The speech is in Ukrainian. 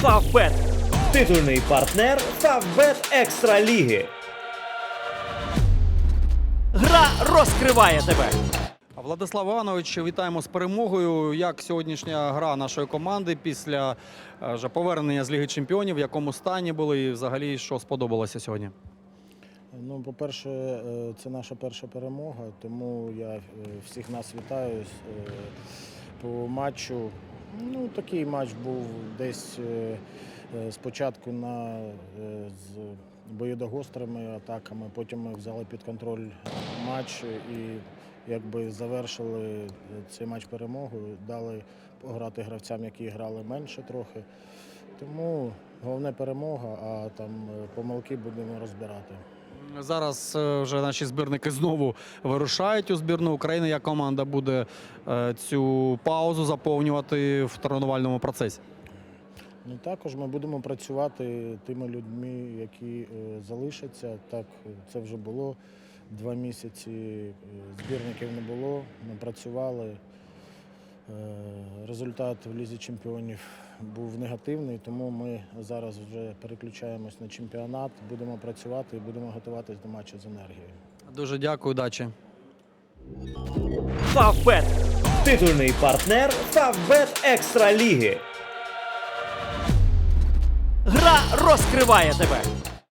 Фавбет. Титульний партнер Фавбет Екстра Ліги. Гра розкриває тебе. Владислав Іванович, вітаємо з перемогою. Як сьогоднішня гра нашої команди після е, вже повернення з Ліги Чемпіонів, в якому стані були і взагалі що сподобалося сьогодні? Ну, по-перше, е, це наша перша перемога, тому я е, всіх нас вітаю по матчу. Ну, такий матч був десь е, е, спочатку на, е, з боєдогострими атаками, потім ми взяли під контроль матч і якби завершили цей матч перемогою, дали пограти гравцям, які грали менше трохи. Тому головне перемога, а там помилки будемо розбирати. Зараз е, вже наші збірники знову вирушають у збірну України. Як команда буде е, цю паузу заповнювати в тренувальному процесі? Ну, також ми будемо працювати тими людьми, які е, залишаться. Так, це вже було два місяці. Збірників не було. Ми працювали. Е, Результат в Лізі чемпіонів був негативний, тому ми зараз вже переключаємось на чемпіонат, будемо працювати і будемо готуватись до матчу з енергією. Дуже дякую, удачі. Фавбет. Титульний партнер Фавбет Екстра Ліги. Гра розкриває тебе.